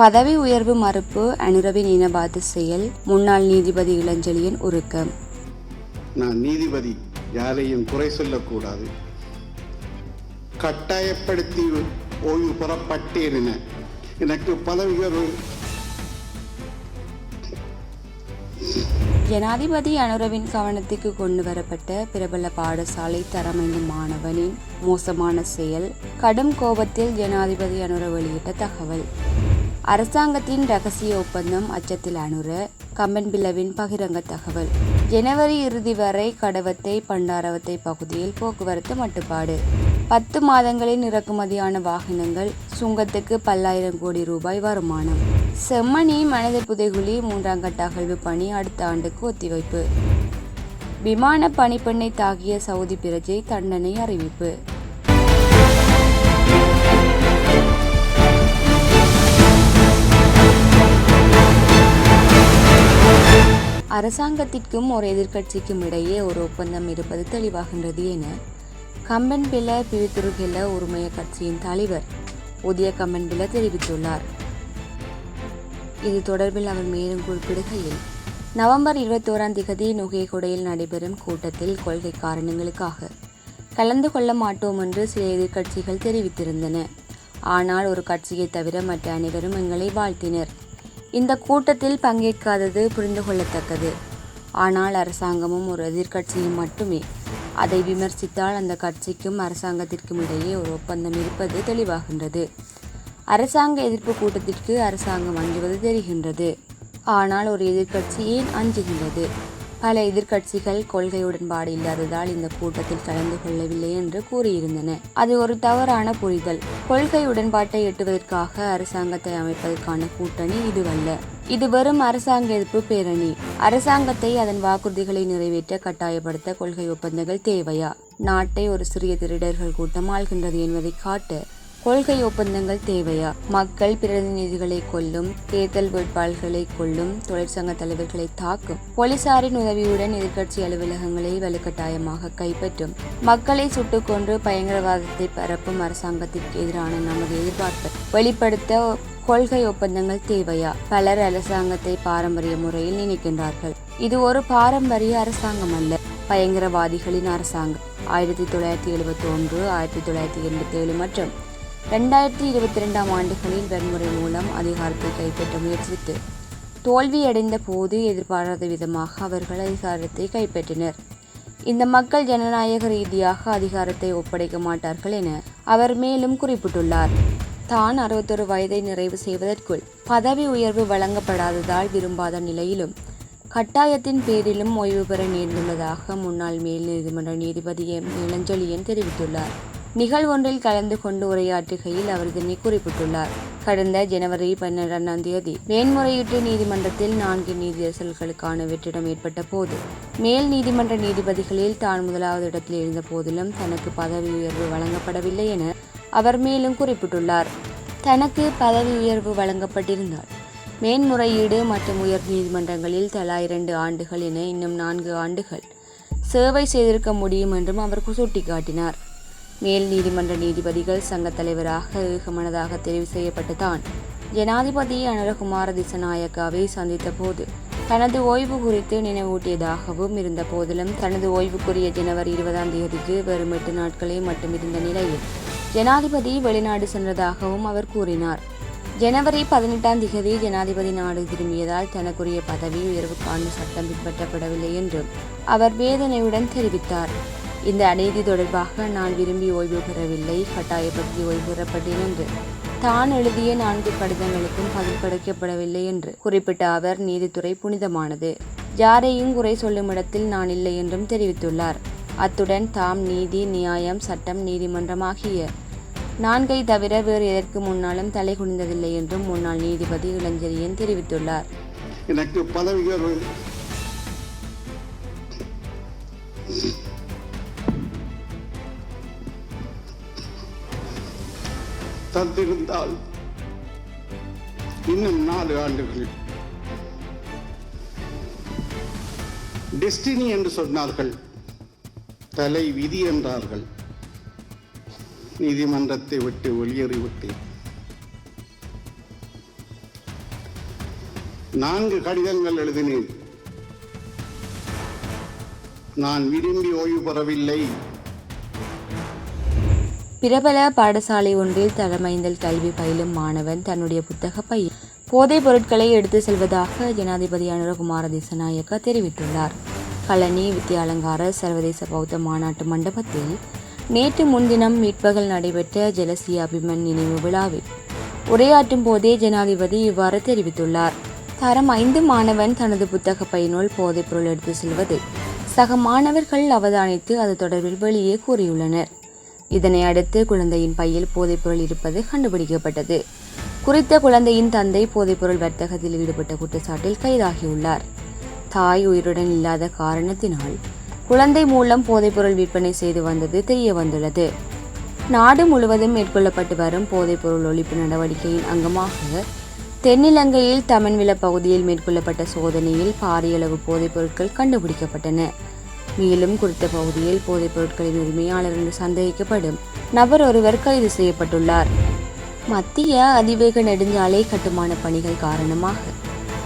பதவி உயர்வு மறுப்பு அனுரவின் இனவாத செயல். முன்னாள் நீதிபதி இளஞ்செழியன் உருக்கம் நான் நீதிபதி யாரையும் குறை சொல்லக்கூடாது. கட்டாயப்படுத்தி ஓய்வு பெறப்பட்டேன் என எனக்கு பதவி உயர்வு. ஜனாதிபதி அனுரவின் கவனத்துக்கு கொண்டு வரப்பட்ட பிரபல பாடசாலை தரமைந்த மாணவனின் மோசமான செயல். கடும் கோபத்தில் ஜனாதிபதி அனுர வெளியிட்ட தகவல். அரசாங்கத்தின் ரகசிய ஒப்பந்தம் அச்சத்தில் அனுர கம்பன்பில்லவின் பகிரங்க தகவல். ஜனவரி இறுதி வரை கடவத்தை பண்டாரவத்தை பகுதியில் போக்குவரத்து மட்டுப்பாடு. பத்து மாதங்களில் இறக்குமதியான வாகனங்கள் சுங்கத்துக்கு பல்லாயிரம் கோடி ரூபாய் வருமானம். செம்மணி மனித புதைகுழி மூன்றாம் கட்ட அகழ்வு பணி அடுத்த ஆண்டுக்கு ஒத்திவைப்பு. விமான பணிப்பெண்ணை தாக்கிய சவுதி பிரஜை தண்டனை அறிவிப்பு. அரசாங்கத்திற்கும் ஒரு எதிர்க்கட்சிக்கும் இடையே ஒரு ஒப்பந்தம் இருப்பது தெளிவாகின்றது என கம்பன்பில பிரித்துருகெல்ல உரிமைய கட்சியின் தலைவர் உதய கம்பன்பில தெரிவித்துள்ளார். இது தொடர்பில் அவர் மேலும் குறிப்பிடுகையில் நவம்பர் இருபத்தோராம் திகதி நுகையகுடையில் நடைபெறும் கூட்டத்தில் கொள்கை காரணங்களுக்காக கலந்து கொள்ள மாட்டோம் என்று சில எதிர்க்கட்சிகள் தெரிவித்திருந்தன. ஆனால் ஒரு கட்சியை தவிர மற்ற அனைவரும் எங்களை வாழ்த்தினர். இந்த கூட்டத்தில் பங்கேற்காதது புரிந்து கொள்ளத்தக்கது ஆனால் அரசாங்கமும் ஒரு எதிர்க்கட்சியும் மட்டுமே. அதை விமர்சித்தால் அந்த கட்சிக்கும் அரசாங்கத்திற்கும் இடையே ஒரு ஒப்பந்தம் இருப்பது தெளிவாகின்றது. அரசாங்க எதிர்ப்பு கூட்டத்திற்கு அரசாங்கம் அஞ்சுவது தெரிகின்றது. ஆனால் ஒரு எதிர்கட்சி ஏன் அஞ்சுகின்றது? பல எதிர்க்கட்சிகள் கொள்கை உடன்பாடு இல்லாததால் இந்த கூட்டத்தில் கலந்து கொள்ளவில்லை என்று கூறியிருந்தன. அது ஒரு தவறான புரிதல். கொள்கை உடன்பாட்டை எட்டுவதற்காக அரசாங்கத்தை அமைப்பதற்கான கூட்டணி இதுவல்ல. இது வெறும் அரசாங்க எதிர்ப்பு பேரணி. அரசாங்கத்தை அதன் வாக்குறுதிகளை நிறைவேற்ற கட்டாயப்படுத்த கொள்கை ஒப்பந்தங்கள் தேவையா? நாட்டை ஒரு சிறிய திருடர்கள் கூட்டம் ஆள்கின்றது என்பதை காட்ட கொள்கை ஒப்பந்தங்கள் தேவையா? மக்கள் பிரதிநிதிகளை கொல்லும் தேர்தல் வேட்பாளர்களை கொல்லும் தொழிற்சங்க தலைவர்களை தாக்கும். போலீசாரின் உதவியுடன் எதிர்க்கட்சி அலுவலகங்களை வலுக்கட்டாயமாக கைப்பற்றும். மக்களை சுட்டுக்கொன்று பயங்கரவாதத்தை பரப்பும் அரசாங்கத்திற்கு எதிரான நமது எதிர்பார்ப்பை. வெளிப்படுத்த கொள்கை ஒப்பந்தங்கள் தேவையா? பலர் அரசாங்கத்தை பாரம்பரிய முறையில் நினைக்கின்றார்கள். இது ஒரு பாரம்பரிய அரசாங்கம் அல்ல பயங்கரவாதிகளின் அரசாங்கம். ஆயிரத்தி தொள்ளாயிரத்தி எழுபத்தி ஒன்று ஆயிரத்தி தொள்ளாயிரத்தி எண்பத்தி ஏழு மற்றும் ரெண்டாயிரத்தி இருபத்தி ரெண்டாம் ஆண்டுகளில் வன்முறை மூலம் அதிகாரத்தை கைப்பற்ற முயற்சித்து தோல்வியடைந்த போது எதிர்பாராத விதமாக அவர்கள் அதிகாரத்தை கைப்பற்றினர். இந்த மக்கள் ஜனநாயக ரீதியாக அதிகாரத்தை ஒப்படைக்க மாட்டார்கள் என அவர் மேலும் குறிப்பிட்டுள்ளார். தான் அறுபத்தொரு வயதை நிறைவு செய்வதற்குள் பதவி உயர்வு வழங்கப்படாததால் விரும்பாத நிலையிலும் கட்டாயத்தின் பேரிலும் ஓய்வு பெற நேர்ந்துள்ளதாக முன்னாள் மேல் நீதிமன்ற நீதிபதி எம். இளஞ்செழியன் தெரிவித்துள்ளார். நிகழ்வொன்றில் கலந்து கொண்டு உரையாற்றுகையில் அவர் இதனை குறிப்பிட்டுள்ளார். கடந்த ஜனவரி பன்னிரெண்டாம் தேதி மேன்முறையீட்டு நீதிமன்றத்தில் நான்கு நீதியரசர்களுக்கான வெற்றிடம் ஏற்பட்ட போது மேல் நீதிமன்ற நீதிபதிகளில் தான் முதலாவது இடத்தில் இருந்த போதிலும் தனக்கு பதவி உயர்வு வழங்கப்படவில்லை என அவர் மேலும் குறிப்பிட்டுள்ளார். தனக்கு பதவி உயர்வு வழங்கப்பட்டிருந்தால் மேன்முறையீடு மற்றும் உயர் நீதிமன்றங்களில் தலா இரண்டு ஆண்டுகள் என இன்னும் நான்கு ஆண்டுகள் சேவை செய்திருக்க முடியும் என்றும் அவர் சுட்டிக்காட்டினார். மேல் நீதிமன்ற நீதிபதிகள் சங்க தலைவராக ஏகமனதாக தெரிவு செய்யப்பட்டுதான் ஜனாதிபதி அனுரகுமார திசநாயக்காவை சந்தித்த போது தனது ஓய்வு குறித்து நினைவூட்டியதாகவும் இருந்த போதிலும் தனது ஓய்வுக்குரிய ஜனவரி இருபதாம் தேதிக்கு வெறும் எட்டு நாட்களே மட்டும் இருந்த நிலையில் ஜனாதிபதி வெளிநாடு சென்றதாகவும் அவர் கூறினார். ஜனவரி பதினெட்டாம் திகதி ஜனாதிபதி நாடு திரும்பியதால் தனக்குரிய பதவி உயர்வுக்கான சட்டம் பின்பற்றப்படவில்லை என்றும் அவர் வேதனையுடன் தெரிவித்தார். இந்த அநீதி தொடர்பாக நான் விரும்பி ஓய்வு பெறவில்லை. கட்டாயப்படுத்தி ஓய்வு பெறப்பட்டேன் என்று. தான் எழுதிய நான்கு கடிதங்களுக்கும் பதில் கிடைக்கப்படவில்லை என்று குறிப்பிட்ட அவர் நீதித்துறை புனிதமானது. யாரையும் குறை சொல்லும் இடத்தில் நான் இல்லை என்றும் தெரிவித்துள்ளார். அத்துடன் தாம் நீதி நியாயம் சட்டம் நீதிமன்றம் ஆகிய நான்கை தவிர வேறு எதற்கு முன்னாலும் தலை குனிந்ததில்லை என்றும் முன்னாள் நீதிபதி இளஞ்செழியன் தெரிவித்துள்ளார். எனக்கு பதவிகள் தந்திருந்தால் இன்னும் நாலு ஆண்டுகள் டெஸ்டினி என்று சொன்னார்கள் தலை விதி என்றார்கள். நீதிமன்றத்தை விட்டு வெளியேறிவிட்டேன் நான்கு கடிதங்கள் எழுதினேன். நான் விரும்பி ஓய்வு பெறவில்லை. பிரபல பாடசாலை ஒன்றில் தலைமைந்தல் கல்வி பயிலும் மாணவன் தன்னுடைய புத்தக பை போதைப் பொருட்களை எடுத்து செல்வதாக ஜனாதிபதி அனுரகுமார திசநாயக்க தெரிவித்துள்ளார். கழனி வித்யாலங்கார சர்வதேச பௌத்த மாநாட்டு மண்டபத்தில் நேற்று முன்தினம் மீட்பகல் நடைபெற்ற ஜலசிய அபிமன் நினைவு விழாவில் உரையாற்றும் போதே ஜனாதிபதி இவ்வாறு தெரிவித்துள்ளார். தரம் ஐந்து மாணவன் தனது புத்தக பயனுள் போதைப் பொருள் எடுத்து செல்வதை சக மாணவர்கள் அவதானித்து அது தொடர்பில் வெளியே கூறியுள்ளனர். இதனை அடுத்து குழந்தையின் பையில் போதைப்பொருள் இருப்பது கண்டுபிடிக்கப்பட்டது. குறித்த குழந்தையின் தந்தை போதைப்பொருள் வர்த்தகத்தில் ஈடுபட்ட குற்றச்சாட்டில் கைதாகியுள்ளார். தாய் உயிருடன் இல்லாத காரணத்தினால் குழந்தை மூலம் போதைப்பொருள் விற்பனை செய்து வந்தது தெரிய வந்துள்ளது நாடு முழுவதும் மேற்கொள்ளப்பட்டு வரும் போதைப்பொருள் ஒழிப்பு நடவடிக்கையின் அங்கமாக தென்னிலங்கையில் தமன்வில பகுதியில் மேற்கொள்ளப்பட்ட சோதனையில் பாரியளவு போதைப்பொருட்கள் போதைப் பொருட்கள் கண்டுபிடிக்கப்பட்டன. மேலும் குறித்த பகுதியில் போதைப் பொருட்களின் உரிமையாளர் என்று சந்தேகிக்கப்படும் நபர் ஒருவர் கைது செய்யப்பட்டுள்ளார். மத்திய அதிவேக நெடுஞ்சாலை கட்டுமான பணிகள் காரணமாக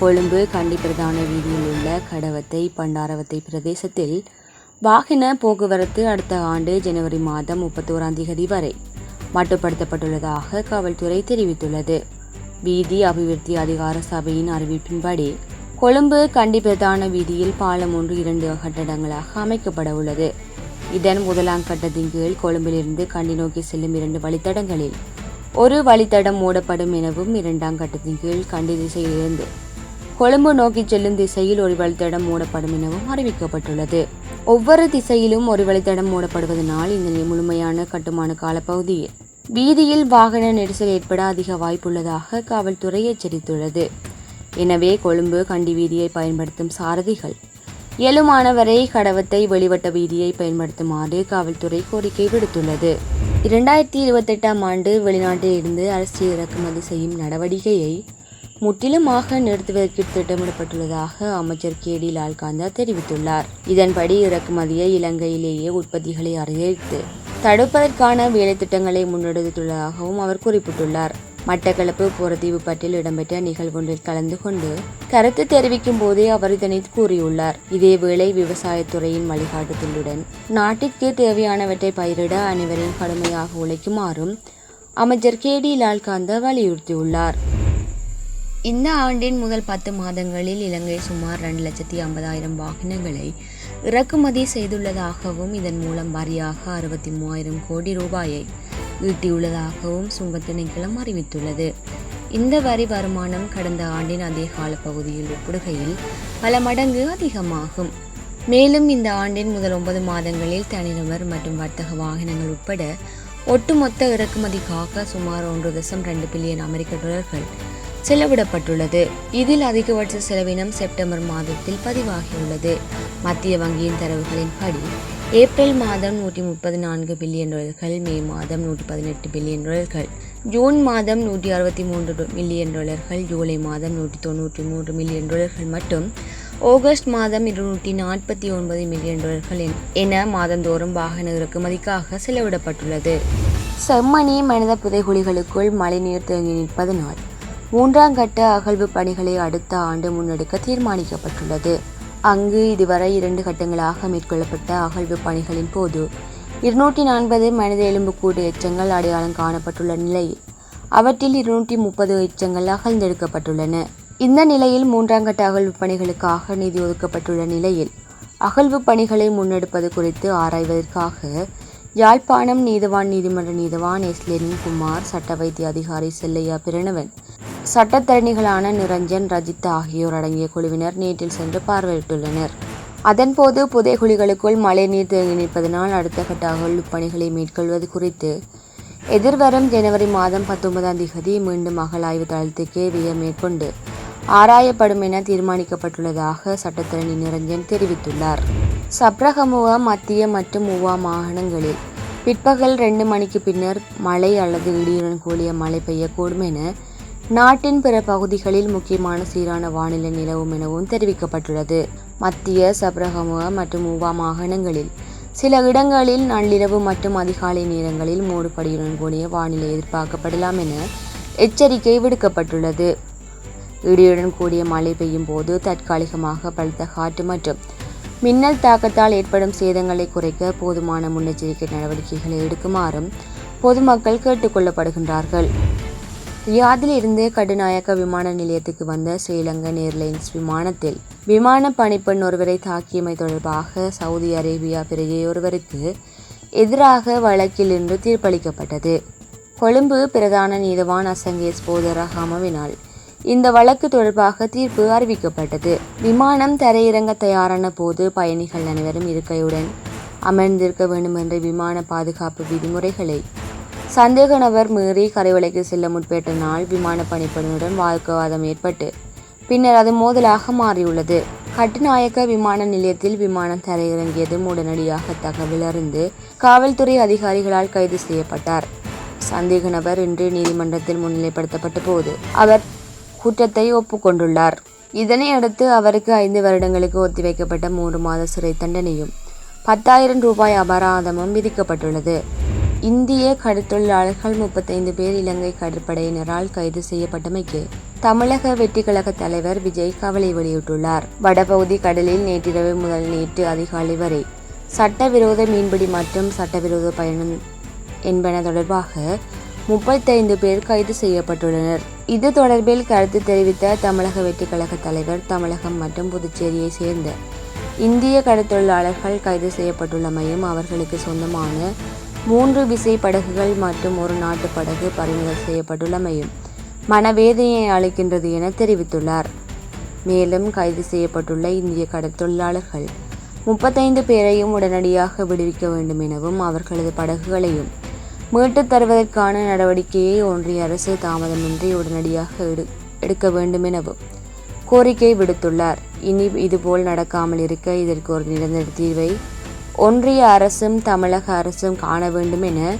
கொழும்பு கண்டி பிரதான வீதியில் உள்ள கடவத்தை பண்டாரவத்தை பிரதேசத்தில் வாகன போக்குவரத்து அடுத்த ஆண்டு ஜனவரி மாதம் முப்பத்தோராம் தேதி வரை மட்டுப்படுத்தப்பட்டுள்ளதாக காவல்துறை தெரிவித்துள்ளது. வீதி அபிவிருத்தி அதிகார சபையின் அறிவிப்பின்படி கொழும்பு கண்டி பிரதான வீதியில் பாலம் ஒன்று இரண்டு கட்டடங்களாக அமைக்கப்பட உள்ளது. இதன் முதலாம் கட்டத்தின் கீழ் கொழும்பிலிருந்து கண்டி நோக்கி செல்லும் இரண்டு வழித்தடங்களில் ஒரு வழித்தடம் மூடப்படும் எனவும் இரண்டாம் கட்டத்தின் கீழ் கண்டி திசையிலிருந்து கொழும்பு நோக்கி செல்லும் திசையில் ஒரு வழித்தடம் மூடப்படும் எனவும் அறிவிக்கப்பட்டுள்ளது. ஒவ்வொரு திசையிலும் ஒரு வழித்தடம் மூடப்படுவதனால் இந்த முழுமையான கட்டுமான காலப்பகுதியில் வீதியில் வாகன நெரிசல் ஏற்பட அதிக வாய்ப்புள்ளதாக காவல்துறை எச்சரித்துள்ளது. எனவே கொழும்பு கண்டி வீதியை பயன்படுத்தும் சாரதிகள். இயலுமானவரை கடவத்தை வெளிவட்ட வீதியை பயன்படுத்துமாறு காவல்துறை கோரிக்கை விடுத்துள்ளது. இரண்டாயிரத்தி இருபத்தெட்டாம் ஆண்டு வெளிநாட்டில் இருந்து அரசியல் இறக்குமதி செய்யும் நடவடிக்கையை முற்றிலுமாக நிறுத்துவதற்கு திட்டமிடப்பட்டுள்ளதாக அமைச்சர் கே டி லால்காந்தா தெரிவித்துள்ளார். இதன்படி இறக்குமதியை இலங்கையிலேயே உற்பத்திகளை அதிகரித்து தடுப்பதற்கான வேலைத்திட்டங்களை முன்னெடுத்துள்ளதாகவும் அவர் குறிப்பிட்டுள்ளார். மட்டக்களப்பு புறத்தீவு பற்றில் இடம்பெற்ற நிகழ்வொன்றில் கலந்து கொண்டு கருத்து தெரிவிக்கும் போதே அவர் இதனை கூறியுள்ளார். இதேவேளை விவசாயத்துறையின் வழிகாட்டுதலுடன் நாட்டிற்கு தேவையானவற்றை பயிரிட அனைவரையும் கடுமையாக உழைக்குமாறும் அமைச்சர் கே டி லால்காந்த வலியுறுத்தியுள்ளார். இந்த ஆண்டின் முதல் பத்து மாதங்களில் இலங்கை சுமார் ரெண்டு லட்சத்தி ஐம்பதாயிரம் வாகனங்களை இறக்குமதி செய்துள்ளதாகவும் இதன் மூலம் வரியாக அறுபத்தி மூவாயிரம் கோடி ரூபாயை ஈட்டியுள்ளதாகவும் சுங்க திணைக்களம் அறிவித்துள்ளது. இந்த வரி வருமானம் கடந்த ஆண்டின் அதே கால பகுதியில் ஒப்பிடுகையில் பல மடங்கு அதிகமாகும். மேலும் இந்த ஆண்டின் முதல் ஒன்பது மாதங்களில் தனிநபர் மற்றும் வர்த்தக வாகனங்கள் உட்பட ஒட்டுமொத்த இறக்குமதிக்காக சுமார் ஒன்று தசம் ரெண்டு பில்லியன் அமெரிக்க டாலர்கள் செலவிடப்பட்டுள்ளது. இதில் அதிகபட்ச செலவினம் செப்டம்பர் மாதத்தில் பதிவாகியுள்ளது. மத்திய வங்கியின் தரவுகளின்படி ஏப்ரல் மாதம் நூற்றி முப்பது நான்கு பில்லியன் டாலர்கள் மே மாதம் நூற்றி பதினெட்டு பில்லியன் டாலர்கள். ஜூன் மாதம் நூற்றி அறுபத்தி மூன்று மில்லியன் டாலர்கள் ஜூலை மாதம் நூற்றி தொண்ணூற்றி மூன்று மில்லியன் டாலர்கள் மற்றும் ஆகஸ்ட் மாதம் இருநூற்றி நாற்பத்தி ஒன்பது மில்லியன் டாலர்கள் என- என மாதந்தோறும் வாகன இறக்குமதிக்காக செலவிடப்பட்டுள்ளது. செம்மணி மனித புதைகுழிகளுக்குள் மழைநீர் தேங்கி நிற்பதனால் மூன்றாம் கட்ட அகழ்வு பணிகளை அடுத்த ஆண்டு முன்னெடுக்க தீர்மானிக்கப்பட்டுள்ளது. அங்கு இதுவரை இரண்டு கட்டங்களாக மேற்கொள்ளப்பட்ட அகழ்வு பணிகளின் போது இருநூற்றி நாற்பது மனித எலும்புக்கூடு எச்சங்கள் அடையாளம் காணப்பட்டுள்ள நிலையில் அவற்றில் இருநூற்றி முப்பது எச்சங்கள் அகழ்ந்தெடுக்கப்பட்டுள்ளன. இந்த நிலையில் மூன்றாம் கட்ட அகழ்வு பணிகளுக்காக நிதி ஒதுக்கப்பட்டுள்ள நிலையில் அகழ்வு பணிகளை முன்னெடுப்பது குறித்து ஆராய்வதற்காக யாழ்ப்பாணம் நீதவான் நீதிமன்ற நீதவான் எஸ்லெனின் குமார் சட்ட வைத்திய அதிகாரி செல்லையா பிரணவன் சட்டத்தரணிகளான நிரஞ்சன் ரஜித் ஆகியோர் அடங்கிய குழுவினர் நேற்றில் சென்று பார்வையிட்டுள்ளனர். அதன்போது புதைகுழிகளுக்குள் மழைநீர் தேங்கி நிற்பதனால் அடுத்த கட்ட பணிகளை மேற்கொள்வது குறித்து எதிர்வரும் ஜனவரி மாதம் பத்தொன்பதாம் தேதி மீண்டும் அகழாய்வு தளத்துக்கே விய மேற்கொண்டு ஆராயப்படும் என தீர்மானிக்கப்பட்டுள்ளதாக சட்டத்தரணி நிரஞ்சன் தெரிவித்துள்ளார். சப்ரகமுவ மத்திய மற்றும் மூவா மாகாணங்களில் பிற்பகல் ரெண்டு மணிக்கு பின்னர் மழை அல்லது இடியுடன் கூடிய மழை பெய்யக்கூடும் என நாட்டின் பிற பகுதிகளில் முக்கியமான சீரான வானிலை நிலவும் எனவும் தெரிவிக்கப்பட்டுள்ளது. மத்திய சப்ரகமுவ மற்றும் உவா மாகாணங்களில் சில இடங்களில் நள்ளிரவு மற்றும் அதிகாலை நேரங்களில் மூடுபடியுடன் கூடிய வானிலை எதிர்பார்க்கப்படலாம் என எச்சரிக்கை விடுக்கப்பட்டுள்ளது. இடியுடன் கூடிய மழை பெய்யும் போது தற்காலிகமாக பலத்த காற்று மற்றும் மின்னல் தாக்கத்தால் ஏற்படும் சேதங்களை குறைக்க போதுமான முன்னெச்சரிக்கை நடவடிக்கைகளை எடுக்குமாறும் பொதுமக்கள் கேட்டுக்கொள்ளப்படுகின்றார்கள். ரியாதிலிருந்து கடுநாயக்க விமான நிலையத்துக்கு வந்த ஸ்ரீலங்கன் ஏர்லைன்ஸ் விமானத்தில் விமான பணிப்பெண் ஒருவரை தாக்கியமை தொடர்பாக சவுதி அரேபியா பிறகே ஒருவருக்கு எதிராக வழக்கில் இன்று தீர்ப்பளிக்கப்பட்டது. கொழும்பு பிரதான நீதவான் அசங்கேஸ் போதரஹாமவினால் இந்த வழக்கு தொடர்பாக தீர்ப்பு அறிவிக்கப்பட்டது. விமானம் தரையிறங்க தயாரான போது பயணிகள் அனைவரும் இருக்கையுடன் அமர்ந்திருக்க வேண்டும் என்ற விமான பாதுகாப்பு விதிமுறைகளை சந்தேக நபர் மீறி கரைவலைக்கு செல்ல முற்பட்ட நாள் விமான பணிப்பணியுடன் வாக்குவாதம் ஏற்பட்டு பின்னர் அது மோதலாக மாறியுள்ளது. கட்டுநாயக்க விமான நிலையத்தில் விமானம் தரையிறங்கியதும் உடனடியாக தகவல் அறிந்து காவல்துறை அதிகாரிகளால் கைது செய்யப்பட்டார். சந்தேக நபர் இன்று நீதிமன்றத்தில் முன்னிலைப்படுத்தப்பட்ட போது அவர் குற்றத்தை ஒப்புக்கொண்டுள்ளார். இதனை அடுத்து அவருக்கு ஐந்து வருடங்களுக்கு ஒத்திவைக்கப்பட்ட மூன்று மாத சிறை தண்டனையும் பத்தாயிரம் ரூபாய் அபராதமும் விதிக்கப்பட்டுள்ளது. இந்திய கடற்தொழிலாளர்கள் முப்பத்தைந்து பேர் இலங்கை கடற்படையினரால் கைது செய்யப்பட்டமைக்கு தமிழக வெற்றிக்கழக தலைவர் விஜய் கவலை வெளியிட்டுள்ளார். வடபகுதி கடலில் நேற்றிரவு முதல் நேற்று அதிகாலை வரை சட்டவிரோத மீன்பிடி மற்றும் சட்டவிரோத பயணம் என்பன தொடர்பாக முப்பத்தைந்து பேர் கைது செய்யப்பட்டுள்ளனர். இது தொடர்பில் கருத்து தெரிவித்த தமிழக வெற்றிக்கழக தலைவர் தமிழகம் மற்றும் புதுச்சேரியை சேர்ந்த இந்திய கடற்தொழிலாளர்கள் கைது செய்யப்பட்டுள்ளமையும் அவர்களுக்கு சொந்தமான மூன்று விசை படகுகள் மற்றும் ஒரு நாட்டு படகு பறிமுதல் செய்யப்பட்டுள்ளமையும் மனவேதனையை அளிக்கின்றது என தெரிவித்துள்ளார். மேலும் கைது செய்யப்பட்டுள்ள இந்திய கடற்தொழிலாளர்கள் முப்பத்தைந்து பேரையும் உடனடியாக விடுவிக்க வேண்டும் எனவும் அவர்களது படகுகளையும் மீட்டுத் தருவதற்கான நடவடிக்கையை ஒன்றிய அரசு தாமதமின்றி உடனடியாக எடு எடுக்க வேண்டும் எனவும் கோரிக்கை விடுத்துள்ளார். இனி இதுபோல் நடக்காமல் இருக்க இதற்கு ஒரு நிரந்தர தீர்வை ஒன்றிய அரசும் தமிழக அரசும் காண வேண்டும் என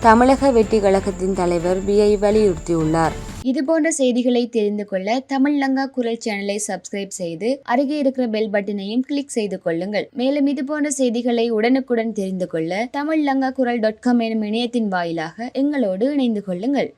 தமிழக வெற்றி கழகத்தின் தலைவர் விஐ வலியுறுத்தியுள்ளார். இதுபோன்ற செய்திகளை தெரிந்து கொள்ள தமிழ் லங்கா குரல் சேனலை சப்ஸ்கிரைப் செய்து அருகே இருக்கிற பெல் பட்டனையும் கிளிக் செய்து கொள்ளுங்கள். மேலும் இதுபோன்ற செய்திகளை உடனுக்குடன் தெரிந்து கொள்ள தமிழ் லங்கா குரல் டாட் காம் எனும் இணையத்தின் வாயிலாக எங்களோடு இணைந்து கொள்ளுங்கள்.